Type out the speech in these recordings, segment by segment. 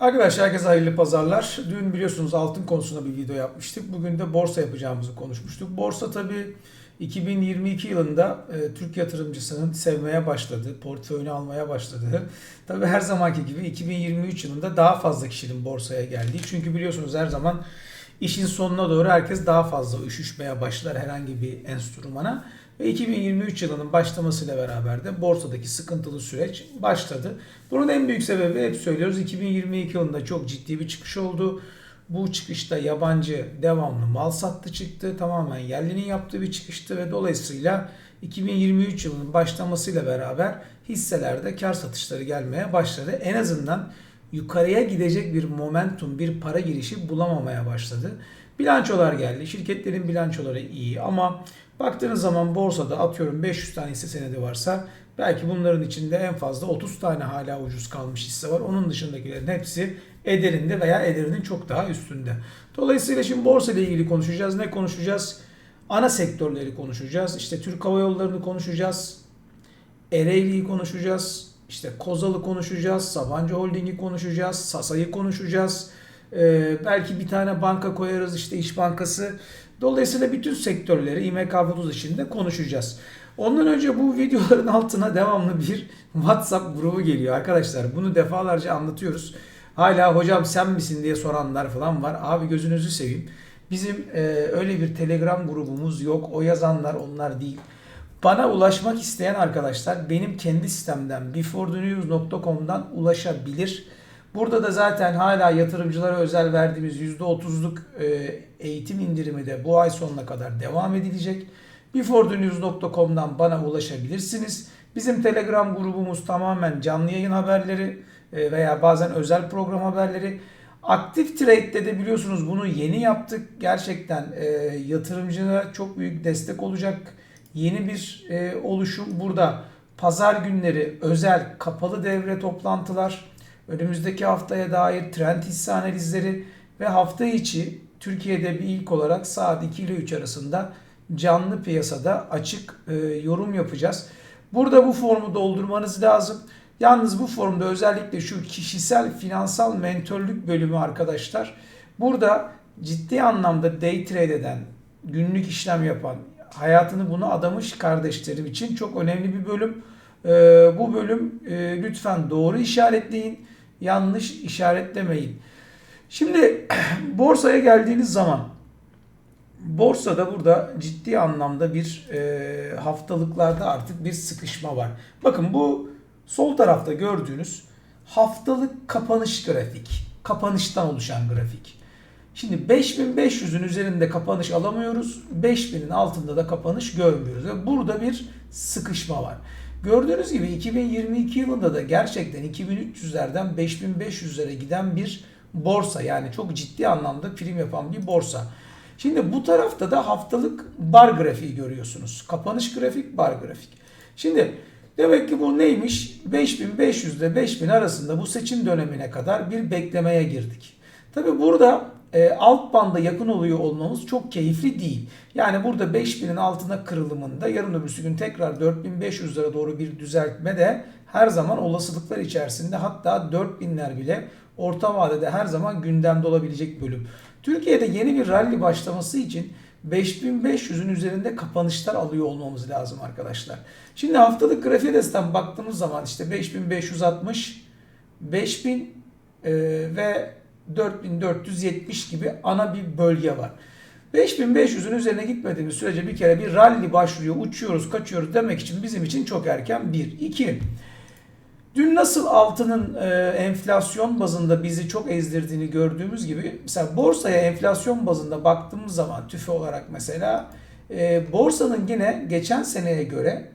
Arkadaşlar herkese hayırlı pazarlar. Dün biliyorsunuz altın konusunda bir video yapmıştık. Bugün de borsa yapacağımızı konuşmuştuk. Borsa tabii 2022 yılında e, Türk yatırımcısının sevmeye başladı, portföyünü almaya başladı. Tabii her zamanki gibi 2023 yılında daha fazla kişinin borsaya geldiği. Çünkü biliyorsunuz her zaman işin sonuna doğru herkes daha fazla üşüşmeye başlar herhangi bir enstrümana. Ve 2023 yılının başlamasıyla beraber de borsadaki sıkıntılı süreç başladı. Bunun en büyük sebebi hep söylüyoruz 2022 yılında çok ciddi bir çıkış oldu. Bu çıkışta yabancı devamlı mal sattı çıktı. Tamamen yerlinin yaptığı bir çıkıştı ve dolayısıyla 2023 yılının başlamasıyla beraber hisselerde kar satışları gelmeye başladı. En azından yukarıya gidecek bir momentum, bir para girişi bulamamaya başladı. Bilançolar geldi. Şirketlerin bilançoları iyi ama baktığınız zaman borsada atıyorum 500 tane hisse senedi varsa belki bunların içinde en fazla 30 tane hala ucuz kalmış hisse var. Onun dışındakilerin hepsi ederinde veya ederinin çok daha üstünde. Dolayısıyla şimdi borsa ile ilgili konuşacağız. Ne konuşacağız? Ana sektörleri konuşacağız. İşte Türk Hava Yolları'nı konuşacağız. Ereğli'yi konuşacağız. İşte Kozal'ı konuşacağız. Sabancı Holding'i konuşacağız. Sasa'yı konuşacağız. Ee, belki bir tane banka koyarız işte İş Bankası. Dolayısıyla bütün sektörleri İMK Futuz içinde konuşacağız. Ondan önce bu videoların altına devamlı bir WhatsApp grubu geliyor arkadaşlar. Bunu defalarca anlatıyoruz. Hala hocam sen misin diye soranlar falan var. Abi gözünüzü seveyim. Bizim e, öyle bir Telegram grubumuz yok. O yazanlar onlar değil. Bana ulaşmak isteyen arkadaşlar benim kendi sistemden beforethenews.com'dan ulaşabilir. Burada da zaten hala yatırımcılara özel verdiğimiz %30'luk e, eğitim indirimi de bu ay sonuna kadar devam edilecek. beforethenews.com'dan bana ulaşabilirsiniz. Bizim Telegram grubumuz tamamen canlı yayın haberleri e, veya bazen özel program haberleri. Aktif Trade'de de biliyorsunuz bunu yeni yaptık. Gerçekten e, yatırımcılara çok büyük destek olacak yeni bir e, oluşum. Burada pazar günleri özel kapalı devre toplantılar, önümüzdeki haftaya dair trend hisse analizleri ve hafta içi Türkiye'de bir ilk olarak saat 2 ile 3 arasında canlı piyasada açık e, yorum yapacağız. Burada bu formu doldurmanız lazım. Yalnız bu formda özellikle şu kişisel finansal mentörlük bölümü arkadaşlar. Burada ciddi anlamda day trade eden, günlük işlem yapan, hayatını buna adamış kardeşlerim için çok önemli bir bölüm. Ee, bu bölüm e, lütfen doğru işaretleyin, yanlış işaretlemeyin. Şimdi borsaya geldiğiniz zaman borsada burada ciddi anlamda bir e, haftalıklarda artık bir sıkışma var. Bakın bu sol tarafta gördüğünüz haftalık kapanış grafik. Kapanıştan oluşan grafik. Şimdi 5500'ün üzerinde kapanış alamıyoruz. 5000'in altında da kapanış görmüyoruz. Ve burada bir sıkışma var. Gördüğünüz gibi 2022 yılında da gerçekten 2300'lerden 5500'lere giden bir borsa. Yani çok ciddi anlamda prim yapan bir borsa. Şimdi bu tarafta da haftalık bar grafiği görüyorsunuz. Kapanış grafik, bar grafik. Şimdi demek ki bu neymiş? 5500 ile 5000 arasında bu seçim dönemine kadar bir beklemeye girdik. Tabi burada e, alt banda yakın oluyor olmamız çok keyifli değil. Yani burada 5000'in altına kırılımında yarın öbürsü gün tekrar 4500 lira doğru bir düzeltme de her zaman olasılıklar içerisinde hatta 4000'ler bile orta vadede her zaman gündemde olabilecek bölüm. Türkiye'de yeni bir rally başlaması için 5500'ün üzerinde kapanışlar alıyor olmamız lazım arkadaşlar. Şimdi haftalık grafiğe destem baktığımız zaman işte 5560, 5000 e, ve 4470 gibi ana bir bölge var. 5500'ün üzerine gitmediğimiz sürece bir kere bir rally başlıyor, uçuyoruz, kaçıyoruz demek için bizim için çok erken. 1. 2. Dün nasıl altının e, enflasyon bazında bizi çok ezdirdiğini gördüğümüz gibi mesela borsaya enflasyon bazında baktığımız zaman tüfe olarak mesela e, borsanın yine geçen seneye göre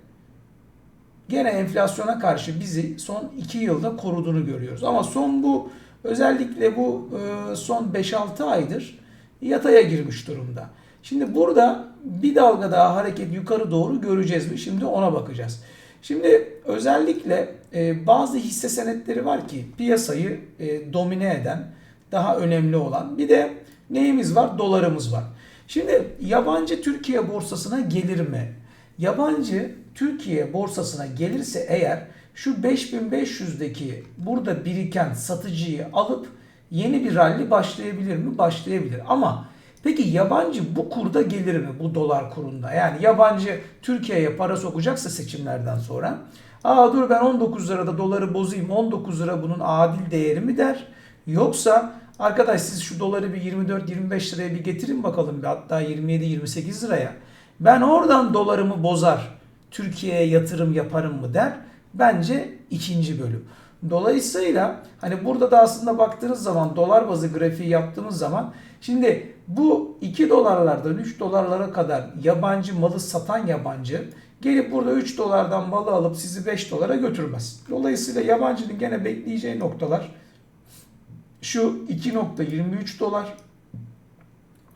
gene enflasyona karşı bizi son 2 yılda koruduğunu görüyoruz. Ama son bu özellikle bu e, son 5-6 aydır yataya girmiş durumda. Şimdi burada bir dalga daha hareket yukarı doğru göreceğiz mi? Şimdi ona bakacağız. Şimdi özellikle e, bazı hisse senetleri var ki piyasayı e, domine eden, daha önemli olan. Bir de neyimiz var? Dolarımız var. Şimdi yabancı Türkiye borsasına gelir mi? Yabancı Türkiye borsasına gelirse eğer şu 5500'deki burada biriken satıcıyı alıp yeni bir rally başlayabilir mi? Başlayabilir. Ama peki yabancı bu kurda gelir mi? Bu dolar kurunda. Yani yabancı Türkiye'ye para sokacaksa seçimlerden sonra Aa dur ben 19 lirada doları bozayım 19 lira bunun adil değeri mi der? Yoksa arkadaş siz şu doları bir 24-25 liraya bir getirin bakalım bir hatta 27-28 liraya. Ben oradan dolarımı bozar Türkiye'ye yatırım yaparım mı der. Bence ikinci bölüm. Dolayısıyla hani burada da aslında baktığınız zaman dolar bazı grafiği yaptığımız zaman şimdi bu 2 dolarlardan 3 dolarlara kadar yabancı malı satan yabancı gelip burada 3 dolardan malı alıp sizi 5 dolara götürmez. Dolayısıyla yabancının gene bekleyeceği noktalar şu 2.23 dolar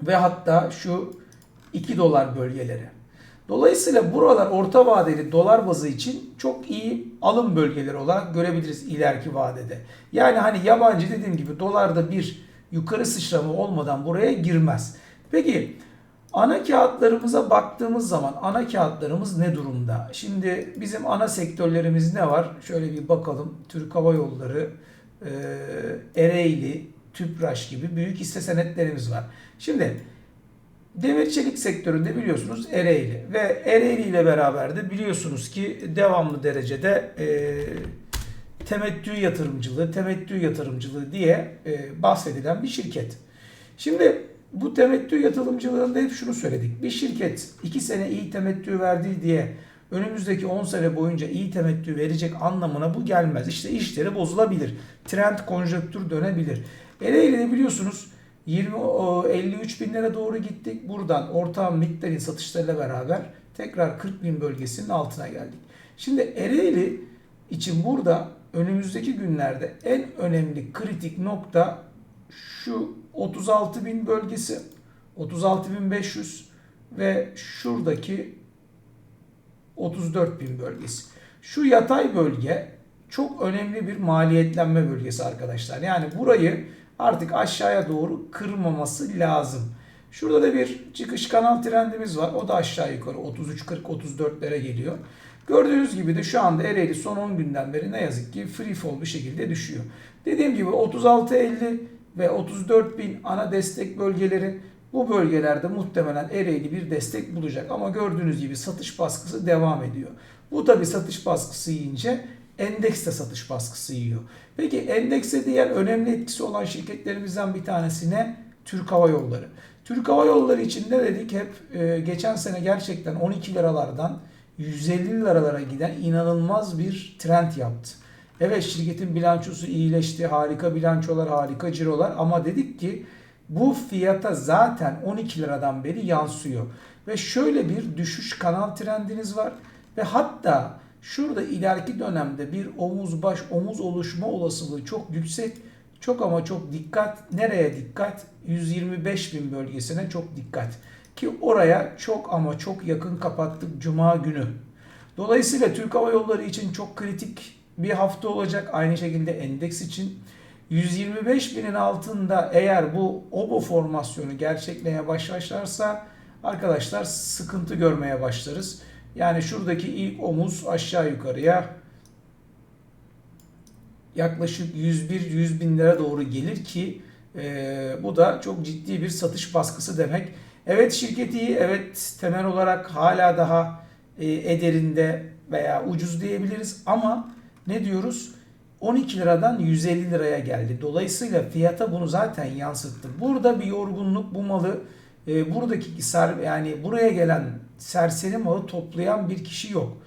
ve hatta şu 2 dolar bölgeleri. Dolayısıyla buralar orta vadeli dolar bazı için çok iyi alım bölgeleri olarak görebiliriz ileriki vadede. Yani hani yabancı dediğim gibi dolarda bir yukarı sıçrama olmadan buraya girmez. Peki ana kağıtlarımıza baktığımız zaman ana kağıtlarımız ne durumda? Şimdi bizim ana sektörlerimiz ne var? Şöyle bir bakalım. Türk Hava Yolları, Ereğli, Tüpraş gibi büyük hisse senetlerimiz var. Şimdi Demir çelik sektöründe biliyorsunuz Ereğli ve Ereğli ile beraber de biliyorsunuz ki devamlı derecede e, temettü yatırımcılığı, temettü yatırımcılığı diye e, bahsedilen bir şirket. Şimdi bu temettü yatırımcılığında hep şunu söyledik. Bir şirket 2 sene iyi temettü verdi diye önümüzdeki 10 sene boyunca iyi temettü verecek anlamına bu gelmez. İşte işleri bozulabilir. Trend konjonktür dönebilir. Ereğli'de biliyorsunuz 20 53 binlere doğru gittik. Buradan ortağım miktarın satışlarıyla beraber tekrar 40 bin bölgesinin altına geldik. Şimdi Ereğli için burada önümüzdeki günlerde en önemli kritik nokta şu 36 bin bölgesi 36.500 ve şuradaki 34 bin bölgesi. Şu yatay bölge çok önemli bir maliyetlenme bölgesi arkadaşlar. Yani burayı artık aşağıya doğru kırmaması lazım. Şurada da bir çıkış kanal trendimiz var. O da aşağı yukarı 33-40-34'lere geliyor. Gördüğünüz gibi de şu anda Ereğli son 10 günden beri ne yazık ki free fall bir şekilde düşüyor. Dediğim gibi 36-50 ve 34 bin ana destek bölgeleri bu bölgelerde muhtemelen Ereğli bir destek bulacak. Ama gördüğünüz gibi satış baskısı devam ediyor. Bu tabi satış baskısı yiyince endeks de satış baskısı yiyor. Peki endekse diğer önemli etkisi olan şirketlerimizden bir tanesi ne? Türk Hava Yolları. Türk Hava Yolları için de dedik hep e, geçen sene gerçekten 12 liralardan 150 liralara giden inanılmaz bir trend yaptı. Evet şirketin bilançosu iyileşti, harika bilançolar, harika cirolar ama dedik ki bu fiyata zaten 12 liradan beri yansıyor. Ve şöyle bir düşüş kanal trendiniz var ve hatta Şurada ileriki dönemde bir omuz baş omuz oluşma olasılığı çok yüksek. Çok ama çok dikkat. Nereye dikkat? 125 bin bölgesine çok dikkat. Ki oraya çok ama çok yakın kapattık Cuma günü. Dolayısıyla Türk Hava Yolları için çok kritik bir hafta olacak. Aynı şekilde endeks için. 125 binin altında eğer bu obo formasyonu gerçekleşmeye başlarsa arkadaşlar sıkıntı görmeye başlarız. Yani şuradaki ilk omuz aşağı yukarıya yaklaşık 101-100 binlere doğru gelir ki e, bu da çok ciddi bir satış baskısı demek. Evet şirket iyi, evet temel olarak hala daha e, ederinde veya ucuz diyebiliriz ama ne diyoruz? 12 liradan 150 liraya geldi. Dolayısıyla fiyata bunu zaten yansıttı. Burada bir yorgunluk bu malı e, buradaki ser, yani buraya gelen serseri malı toplayan bir kişi yok.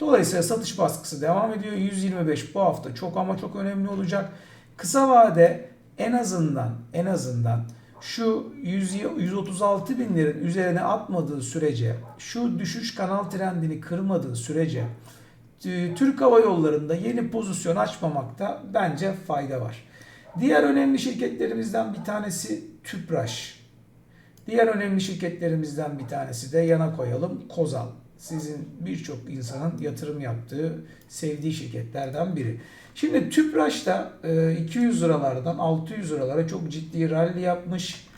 Dolayısıyla satış baskısı devam ediyor. 125 bu hafta çok ama çok önemli olacak. Kısa vade en azından en azından şu 100, 136 binlerin üzerine atmadığı sürece, şu düşüş kanal trendini kırmadığı sürece e, Türk Hava Yolları'nda yeni pozisyon açmamakta bence fayda var. Diğer önemli şirketlerimizden bir tanesi Tüpraş. Diğer önemli şirketlerimizden bir tanesi de yana koyalım Kozal. Sizin birçok insanın yatırım yaptığı, sevdiği şirketlerden biri. Şimdi Tüpraş da 200 liralardan 600 liralara çok ciddi rally yapmış.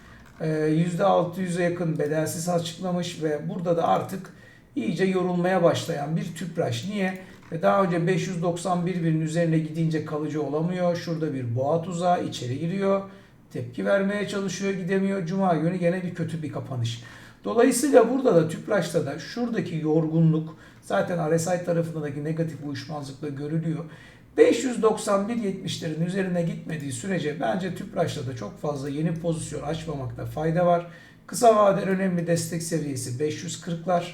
%600'e yakın bedelsiz açıklamış ve burada da artık iyice yorulmaya başlayan bir Tüpraş. Niye? E, Daha önce 591 binin üzerine gidince kalıcı olamıyor. Şurada bir boğa tuzağı içeri giriyor. Tepki vermeye çalışıyor gidemiyor. Cuma günü gene bir kötü bir kapanış. Dolayısıyla burada da Tüpraş'ta da şuradaki yorgunluk zaten RSI tarafındaki negatif uyuşmazlıkla görülüyor. 591.70'lerin üzerine gitmediği sürece bence Tüpraş'ta da çok fazla yeni pozisyon açmamakta fayda var. Kısa vadeli önemli destek seviyesi 540'lar.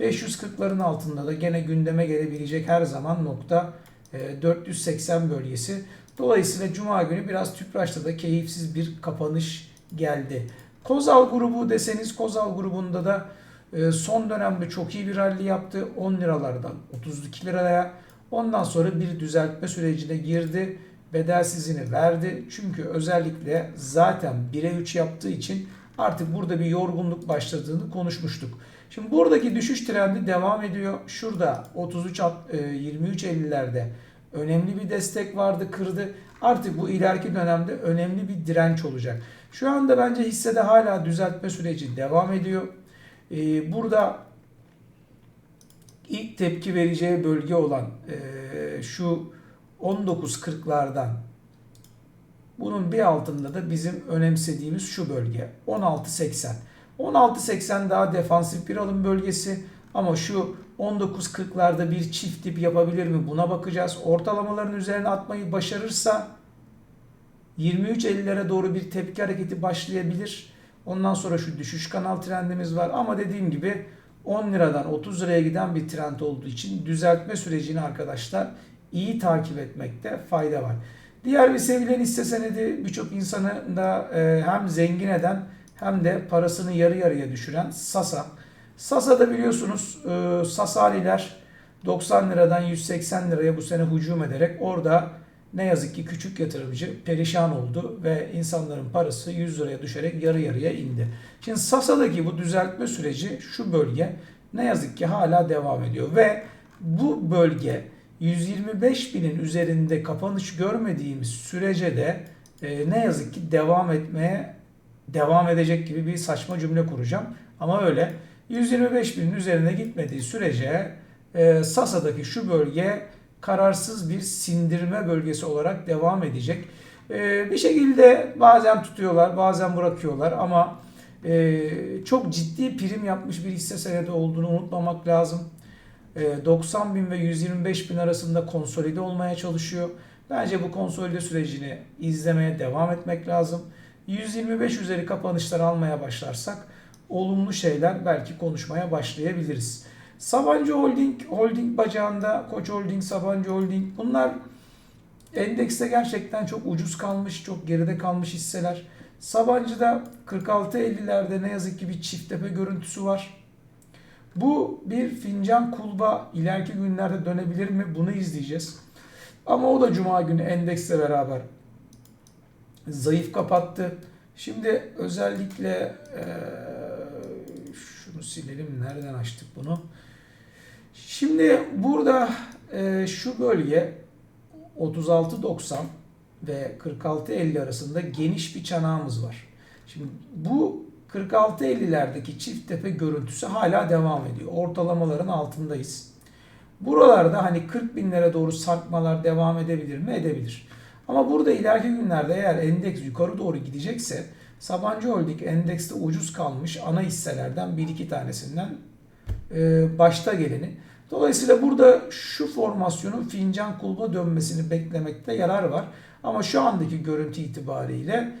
540'ların altında da gene gündeme gelebilecek her zaman nokta e, 480 bölgesi. Dolayısıyla Cuma günü biraz Tüpraş'ta da keyifsiz bir kapanış geldi. Kozal grubu deseniz Kozal grubunda da e, son dönemde çok iyi bir rally yaptı. 10 liralardan 32 liraya. Ondan sonra bir düzeltme sürecine girdi. Bedelsizini verdi. Çünkü özellikle zaten 1'e 3 yaptığı için artık burada bir yorgunluk başladığını konuşmuştuk. Şimdi buradaki düşüş trendi devam ediyor. Şurada 33 alt- e, 23 50'lerde önemli bir destek vardı, kırdı. Artık bu ileriki dönemde önemli bir direnç olacak. Şu anda bence hissede hala düzeltme süreci devam ediyor. Ee, burada ilk tepki vereceği bölge olan e, şu 19.40'lardan bunun bir altında da bizim önemsediğimiz şu bölge 16.80. 16.80 daha defansif bir alım bölgesi ama şu 19.40'larda bir çift dip yapabilir mi buna bakacağız. Ortalamaların üzerine atmayı başarırsa 23.50'lere doğru bir tepki hareketi başlayabilir. Ondan sonra şu düşüş kanal trendimiz var ama dediğim gibi 10 liradan 30 liraya giden bir trend olduğu için düzeltme sürecini arkadaşlar iyi takip etmekte fayda var. Diğer bir sevilen hisse senedi birçok insanı da e, hem zengin eden hem de parasını yarı yarıya düşüren Sasa. Sasa'da biliyorsunuz e, Sasaniler 90 liradan 180 liraya bu sene hücum ederek orada ne yazık ki küçük yatırımcı perişan oldu ve insanların parası 100 liraya düşerek yarı yarıya indi. Şimdi Sasa'daki bu düzeltme süreci şu bölge ne yazık ki hala devam ediyor ve bu bölge 125 binin üzerinde kapanış görmediğimiz sürece de e, ne yazık ki devam etmeye devam edecek gibi bir saçma cümle kuracağım. Ama öyle 125 binin üzerine gitmediği sürece e, Sasa'daki şu bölge kararsız bir sindirme bölgesi olarak devam edecek. E, bir şekilde bazen tutuyorlar bazen bırakıyorlar ama e, çok ciddi prim yapmış bir hisse senedi olduğunu unutmamak lazım. E, 90 bin ve 125 bin arasında konsolide olmaya çalışıyor. Bence bu konsolide sürecini izlemeye devam etmek lazım. 125 üzeri kapanışlar almaya başlarsak olumlu şeyler belki konuşmaya başlayabiliriz. Sabancı Holding, Holding bacağında Koç Holding, Sabancı Holding bunlar endekste gerçekten çok ucuz kalmış, çok geride kalmış hisseler. Sabancı'da 46.50'lerde ne yazık ki bir çift tepe görüntüsü var. Bu bir fincan kulba ileriki günlerde dönebilir mi? Bunu izleyeceğiz. Ama o da cuma günü endeksle beraber zayıf kapattı. Şimdi özellikle eee, şunu silelim. Nereden açtık bunu? Şimdi burada eee, şu bölge 36.90 ve 46.50 arasında geniş bir çanağımız var. Şimdi bu 46.50'lerdeki çift tepe görüntüsü hala devam ediyor. Ortalamaların altındayız. Buralarda hani 40 binlere doğru sarkmalar devam edebilir mi? Edebilir. Ama burada ileriki günlerde eğer endeks yukarı doğru gidecekse Sabancı Holding endekste ucuz kalmış ana hisselerden bir iki tanesinden e, başta geleni. Dolayısıyla burada şu formasyonun fincan kulba dönmesini beklemekte yarar var. Ama şu andaki görüntü itibariyle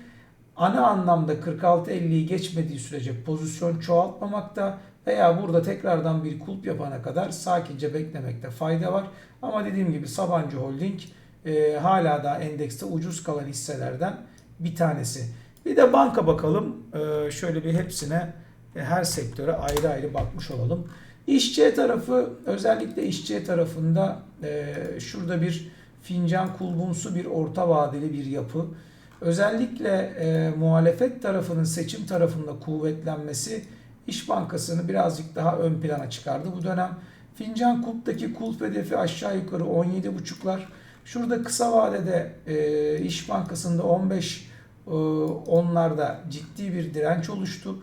ana anlamda 46-50'yi geçmediği sürece pozisyon çoğaltmamakta veya burada tekrardan bir kulp yapana kadar sakince beklemekte fayda var. Ama dediğim gibi Sabancı Holding e, hala da endekste ucuz kalan hisselerden bir tanesi. Bir de banka bakalım. E, şöyle bir hepsine e, her sektöre ayrı ayrı bakmış olalım. İşçi tarafı özellikle işçi tarafında e, şurada bir fincan kulbumsu bir orta vadeli bir yapı. Özellikle e, muhalefet tarafının seçim tarafında kuvvetlenmesi İş Bankası'nı birazcık daha ön plana çıkardı. Bu dönem fincan kulptaki kulp hedefi aşağı yukarı 17,5'lar. Şurada kısa vadede e, İş Bankası'nda 15 e, onlarda ciddi bir direnç oluştu.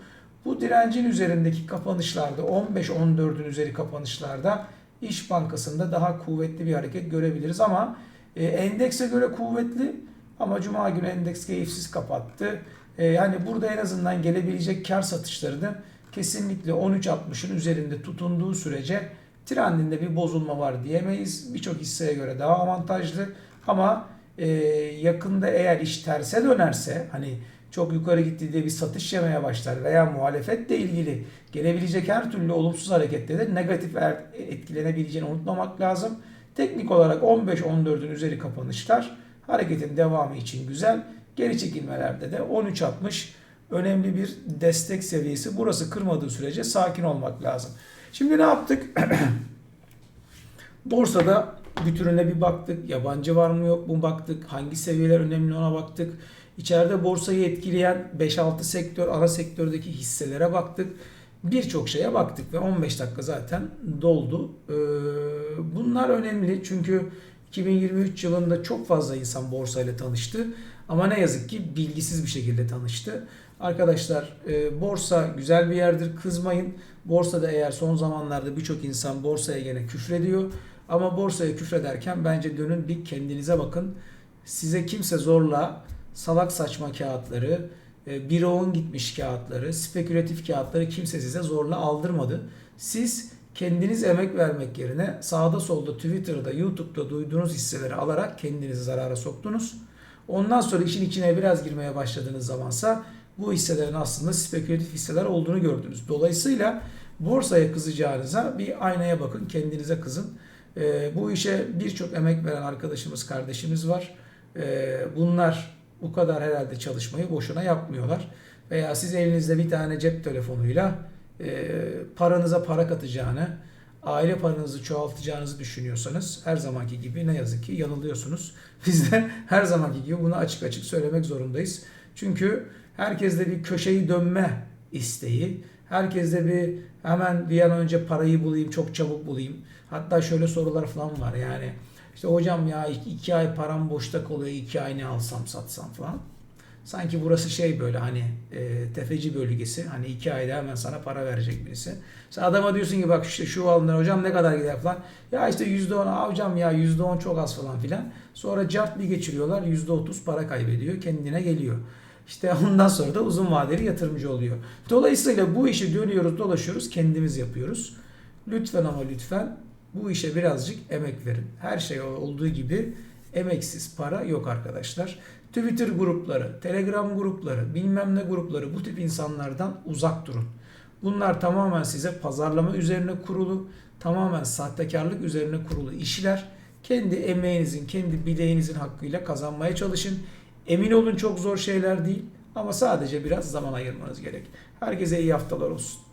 Bu direncin üzerindeki kapanışlarda 15-14'ün üzeri kapanışlarda İş Bankası'nda daha kuvvetli bir hareket görebiliriz ama e, endekse göre kuvvetli ama Cuma günü endeks keyifsiz kapattı. E, yani burada en azından gelebilecek kar satışlarını kesinlikle 13.60'ın üzerinde tutunduğu sürece trendinde bir bozulma var diyemeyiz. Birçok hisseye göre daha avantajlı ama e, yakında eğer iş terse dönerse hani çok yukarı gitti diye bir satış yemeye başlar veya muhalefetle ilgili gelebilecek her türlü olumsuz harekette de negatif er- etkilenebileceğini unutmamak lazım. Teknik olarak 15-14'ün üzeri kapanışlar hareketin devamı için güzel. Geri çekilmelerde de 13.60 önemli bir destek seviyesi. Burası kırmadığı sürece sakin olmak lazım. Şimdi ne yaptık? Borsada bir türüne bir baktık. Yabancı var mı yok mu baktık. Hangi seviyeler önemli ona baktık. İçeride borsayı etkileyen 5-6 sektör, ana sektördeki hisselere baktık. Birçok şeye baktık ve 15 dakika zaten doldu. Ee, Bunlar önemli çünkü 2023 yılında çok fazla insan borsayla tanıştı. Ama ne yazık ki bilgisiz bir şekilde tanıştı. Arkadaşlar e, borsa güzel bir yerdir kızmayın. Borsada eğer son zamanlarda birçok insan borsaya gene küfrediyor. Ama borsaya küfrederken bence dönün bir kendinize bakın. Size kimse zorla salak saçma kağıtları, e, bir on gitmiş kağıtları, spekülatif kağıtları kimse size zorla aldırmadı. Siz kendiniz emek vermek yerine sağda solda Twitter'da, YouTube'da duyduğunuz hisseleri alarak kendinizi zarara soktunuz. Ondan sonra işin içine biraz girmeye başladığınız zamansa bu hisselerin aslında spekülatif hisseler olduğunu gördünüz. Dolayısıyla borsaya kızacağınıza bir aynaya bakın, kendinize kızın. Ee, bu işe birçok emek veren arkadaşımız, kardeşimiz var. Ee, bunlar bu kadar herhalde çalışmayı boşuna yapmıyorlar. Veya siz elinizde bir tane cep telefonuyla e, paranıza para katacağını, aile paranızı çoğaltacağınızı düşünüyorsanız her zamanki gibi ne yazık ki yanılıyorsunuz. Biz de her zamanki gibi bunu açık açık söylemek zorundayız. Çünkü herkeste bir köşeyi dönme isteği, herkeste bir hemen bir an önce parayı bulayım, çok çabuk bulayım. Hatta şöyle sorular falan var yani. İşte hocam ya iki, iki ay param boşta kalıyor, iki ay ne alsam satsam falan. Sanki burası şey böyle hani e, tefeci bölgesi. Hani iki ayda hemen sana para verecek birisi. Sen adama diyorsun ki bak işte şu alınır hocam ne kadar gider falan. Ya işte yüzde on "Aa hocam ya yüzde on çok az falan filan. Sonra cart bir geçiriyorlar yüzde otuz para kaybediyor kendine geliyor. İşte ondan sonra da uzun vadeli yatırımcı oluyor. Dolayısıyla bu işi dönüyoruz dolaşıyoruz kendimiz yapıyoruz. Lütfen ama lütfen bu işe birazcık emek verin. Her şey olduğu gibi emeksiz para yok arkadaşlar. Twitter grupları, Telegram grupları, bilmem ne grupları bu tip insanlardan uzak durun. Bunlar tamamen size pazarlama üzerine kurulu, tamamen sahtekarlık üzerine kurulu işler. Kendi emeğinizin, kendi bileğinizin hakkıyla kazanmaya çalışın. Emin olun çok zor şeyler değil ama sadece biraz zaman ayırmanız gerek. Herkese iyi haftalar olsun.